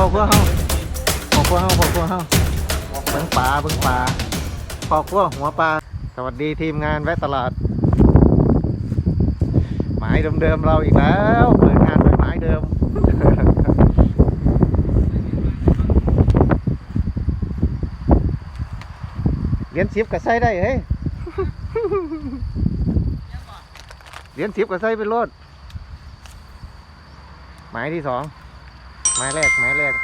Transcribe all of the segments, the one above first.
พอครัวเฮาพอครัวเฮาพอครัวเฮาเบิ่งปลาเบิ่งปลาพอครัวหัวปลาสวัสดีทีมงานแวะตลาดหมายเดิมๆเราอีกแล้วเปิดงานด้วยหมายเดิมเหรียญสิบก็ใส่ได้เฮ้ยเหรียญสิบก็ใส่เป็นรถหมายที่สอง หมายแรกหมายแรก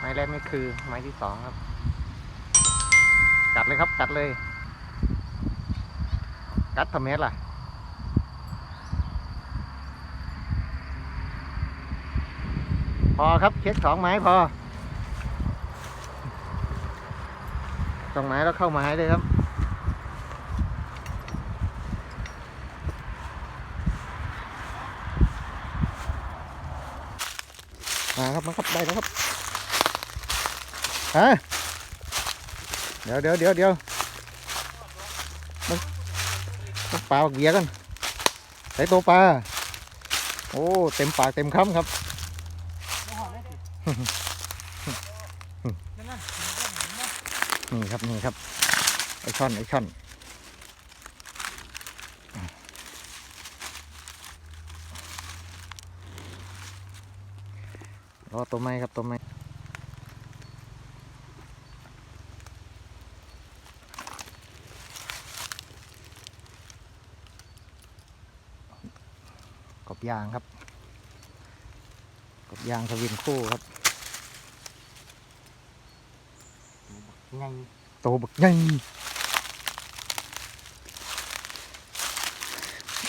หมายแรกนี่คือหมายที่สองครับ กัดเลยครับกัดเลย กัดทำเมตรล่ะพอครับเช็คสองไม้พอสองไม้แล้วเข้าไม้เลยครับ ครับมาครับได้แล้วครับฮะเดี๋ยวเดี๋ยวเดี๋ยวเดี๋ยวมันมันปลาบักเบียร์กันใส่ตัวปลาโอ้เต็มปากเต็มคำครับนี่ครับนี่ครับไอช่อนไอช่อน รอตัวไม้ครับตัวไม้กบยางครับ กบยางทวินคู่ครับไงโตบักใหญ่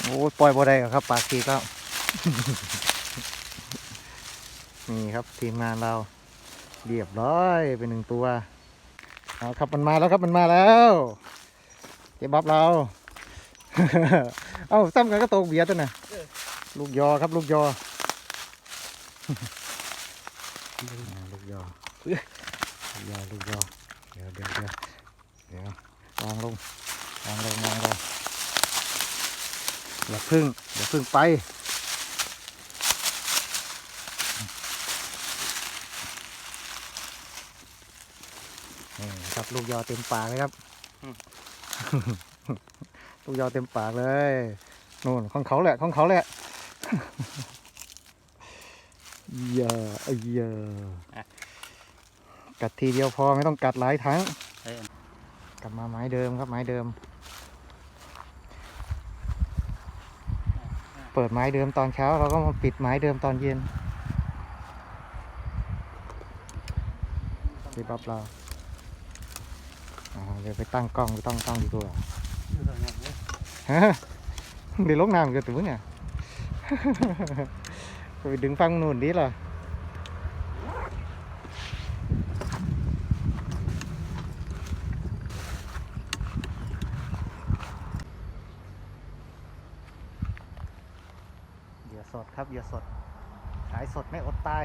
โอ้ยปล่อยบ่ได้หรอกครับปากทีก็ นี่ครับทีมงานเราเรียบร้อยเป็นหนึ่งตัวเอาครับมันมาแล้วครับมันมาแล้วเจ๊บ๊อบเรา เอ้าซ้ำกันก็ตกเบียร์ตัวนะลูกยอครับลูกยอลูกยอลูกยอลูกยอเดี๋ยวเดี๋ยวเดี๋ยวเดี๋ยววางลงวางลงวางลงอย่าพึ่งอย่าพึ่งไปนี่ครับ ลูกยอเต็มปากเลยครับ ลูกยอเต็มปากเลยนู่นของเขาแหละของเขาแหละเยอะเยอะกัดทีเดียวพอไม่ต้องกัดหลายทั้งเอ้ยกลับมาไม้เดิมครับไม้เดิม เปิดไม้เดิมตอนเช้า เราก็มาปิดไม้เดิมตอนเย็นที่บับเราอ่า เดี๋ยวไปตั้งกล้องไปตั้งกล้องดีกว่าฮะเดี๋ยวลงน้ำกันตัวเนี่ยไปดึงฟังนู่นดิล่ะเหยื่อสดครับเหยื่อสด ขายสดไม่อดตาย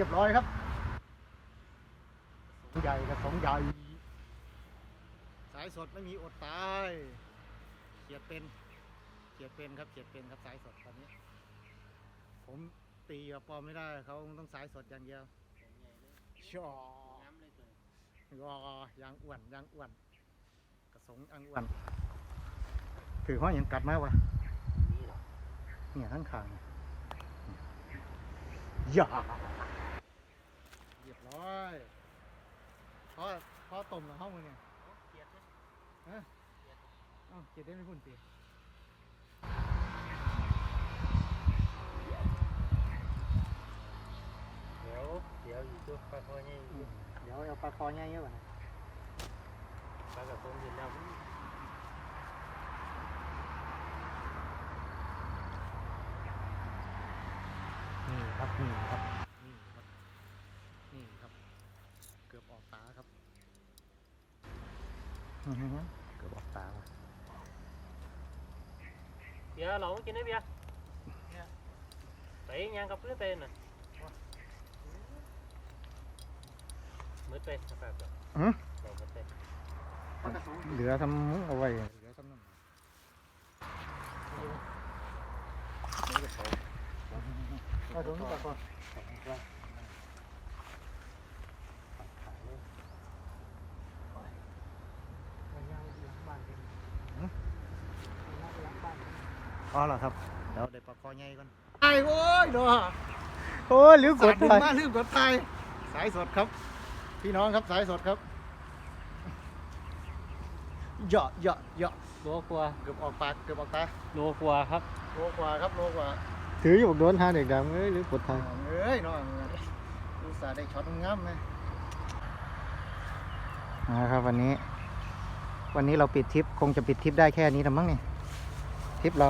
รียบร้อยครับใหญ่กับสองใหญ่ สายสดไม่มีอดตายเขียดเป็นเขียดเป็นครับเขียดเป็นครับสายสดตอนนี้ ผมตีกับปอมไม่ได้เขาต้องสายสดอย่างเดียวชองอยางอ้วนยางอ้วน กระสงยางอ้วนถือว่ายังกัดมากวะเนี่ยทั้งขาง อย่าเรียบร้อยพอพอต้มแล้วห้องมึงเนี่ยฮะเอ้าเจ็ดได้ไม่พุ่นตีเดี๋ยวเดี๋ยวอยู่ตัวปลาคอนี่เดี๋ยวเอาปลาคอใหญ่เยอะกว่านะปลากระพงอยู่แล้ว นี่ ครับนี่ครับนี่ครับนี่ครับ เกือบออกตาครับอื้อหือเกือบออกตาว่ะเดี๋ยวเรากินได้เบียร์ไปยังกับเพื่อนเป็นน่ะมืดไปนะครับอือเรามืดไปเหลือทำมุ้งเอาไว้เหลือทำนั่น เอาตรงนี้ก่อนก่อนอ๋อเหรอครับเดี๋ยวเดี๋ยวปลาคอใหญ่ก่อนไอ้โอ้ยเนาะโอ้ยลืมกดไปมาลืมกดไทยสายสดครับ พี่น้องครับสายสดครับเหยาะเหยาะเหยาะโลกว่าเกือบออกปากเกือบออกตาโลกว่าครับโลกว่าครับโลกว่า ถืออยู่โดนหาเด็กดำเอ้ยหรือปวดไทยเอ้ยน้องอุตส่าห์ได้ช็อตงามเลยนะครับวันนี้ วันนี้เราปิดทริปคงจะปิดทริปได้แค่นี้ละมั้งเนี่ยทริปเรา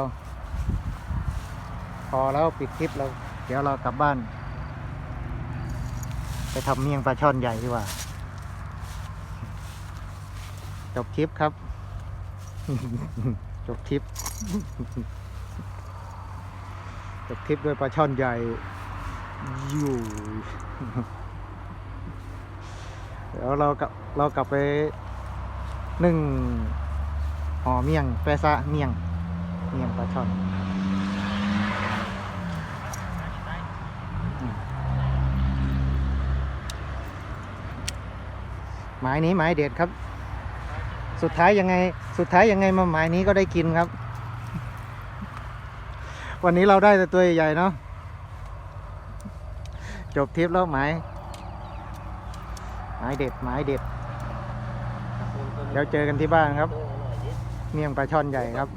พอแล้วปิดทริปเรา เดี๋ยวเรากลับบ้าน ไปทำเมี่ยงปลาช่อนใหญ่ดีกว่า จบทริปครับ จบทริป จบทริปด้วยปลาช่อนใหญ่อยู่เดี๋ยวเรากลับเรากลับไปนึ่งห่อเมี่ยงแปซะเมี่ยง เมี่ยงปลาช่อนหมายนี้หมายเด็ดครับ สุดท้ายยังไง สุดท้ายยังไงมาหมายนี้ก็ได้กินครับ วันนี้เราได้แต่ตัวใหญ่ๆเนาะจบทริปแล้วหมายหมายเด็ดหมายเด็ดเดี๋ยวเจอกันที่บ้านครับ เมี่ยงปลาช่อนใหญ่ครับ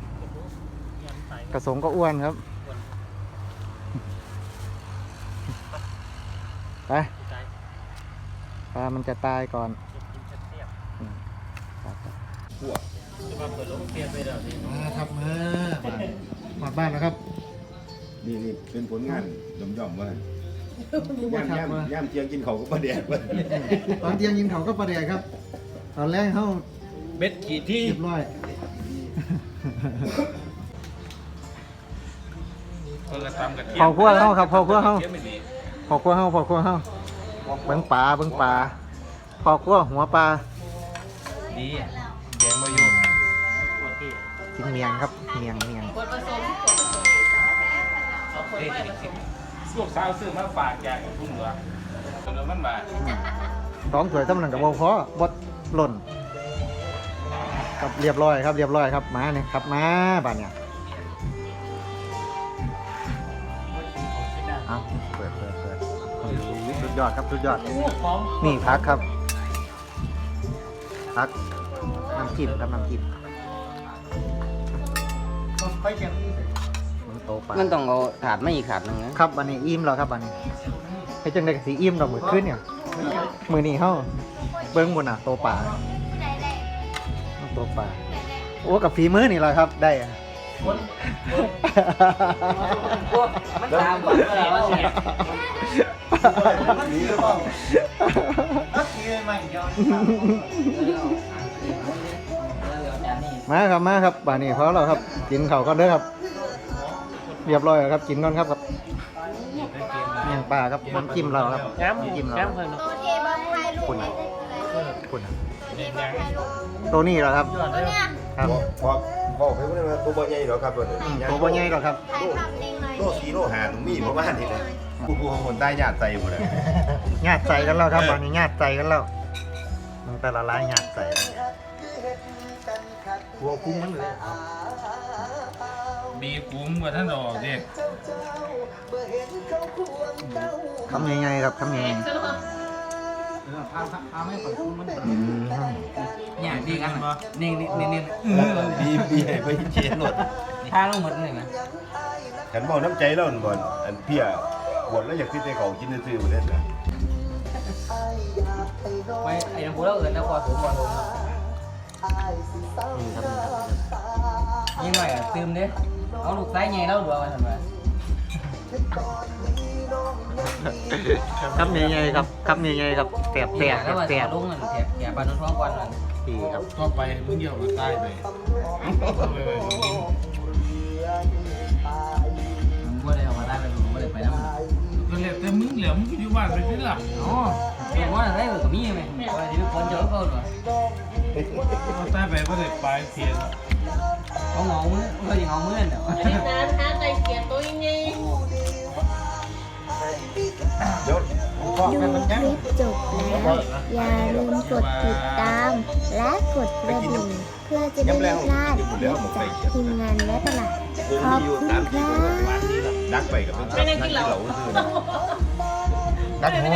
กระสงก็อ้วนครับ ไปปลามันจะตายก่อนจะมาเปิดโรงเรียนไปแล้วนี่มาครับมาหมดบ้านแล้วครับ นี่นี่เป็นผลงานย่อมย่อมๆว่าว่าย่ามครับย่ามมาย่ามเที่ยงกินเขาวก็ประเดี๋ยวว่าตอนเที่ยงยินเขาก็ประเดี๋ยวครับ ตอนแรกเขาเบ็ดขีดที่ เรียบร้อย คนละตำกับเทียพอคั่วเขาครับพอคั่วเขาเทียมไม่ดีพอคั่วเขาพอคั่วเขาเบิ้งปลาเบิ้งปลาพอคั่วหัวปลาดีแกงมาอยู่กินเมียงครับเมียงเมียงเฮ้ย ลูกสาวซื้อมาฝากแกกับพุ่งเหรอจนมันมาสองถ้วยสำนักกับโบพอบดหล่นครับเรียบร้อยครับเรียบร้อยครับมาเนี่ยครับมาบ้านเนี่ยเอาเปิดเปิดเปิดสุดยอดครับสุดยอดนี่พักครับพักน้ำจิ้มครับน้ำจิ้มมั นโตปลามันต้องเอาถาดไม่อีกถาดหนึงนะครับอันนี้อิ่มแล้วครับอันนี้ให้จังได้กับสีอิ่มดอกมือขึ้นเนี่ยมือนี้เฮาเบิ้งบนอะโตปลาโตปลาโอ้กับฝีมือนี่แหละครับได้อะ มันตามบอกว่าว่าเนี่ยมาครับมาครับบ่านี้พอแล้วครับกินข้าวก่อนเด้อครับ เรียบร้อยแล้วครับกินก่อนครับครับเนี่ยางปลาครับน้ำจิ้มเราครับงามน้ำจิ้มเรางามเพิ่นโตเทบางไทยลูกคุณไหนคุณโตเทบางไทยลูกตัวนี้เหรอครับยอดเลยเนี่ยครับบอกบอกไปว่าตัวบ่ใหญ่หรอกครับตัวนี้อืมตัวบ่ใหญ่หรอกครับถ่ายภาพนิ่งหน่อยโลสีโลหาตรงมีประมาณนี้นะผู้ผู้คนใต้ญาติใจหมดเลยญาติใจกันแล้วครับตอนนี้ญาติใจกันแล้วมันแต่ละร้านญาติใจหัวกุ้งมันเลย บีกุ้มกว่าท่านดอกเด็กทำยังไงครับทำยังไงอย่างดีกันน่ะนี่นี่นี่นี่บีบีให้ไปเชียนหมดท่าลงหมดเลยนะฉันบอกน้ำใจแล้วก่อนอันเพี้ยปวดแล้วอยากที่ใจเขากินซื่อๆหมดเลยนะไว้ไอ้น้ำพุเราเอิญแล้วพอสูงพอลงยิ่ งหน่อยอะตืมเด้เอาลูกไส้ใหญ่แล้วดูเอาไว้ทำไมครับยังไงครับครับยังไงครับแสบแสบแล้วว่าแสแถบวลงเงินแถบแถบบ้านน้องท้องก่อนนั่นดีครับก็ไปมึงเหี่ยวก็ใต้ไปไปไปมึงกินผมก็เลยออกมาได้เลยผมก็เลยไปน้ำมันก็เลยแต่มึงเหลือมึงอยู่บ้านไปที่หลับอ๋อผมว่าอะไรกับมีไหมว่าที่คนเจอเขาหรอก็ใต้ไปก็เลยปลายเพียน เขาเงามือเขาจะเงามือเนาะน้ำหาใจเกียร์ตัวยังไงเดี๋ยวดูคลิปจบแล้ว อย่าลืมกดติดตาม และกดกระดิ่งเพื่อจะได้ไม่พลาดคลิปจากทีมงานและตลาดขอบคุณครับดักไปกับเพื่อนๆนั่งกินเหล้าซื่อๆดัดหัว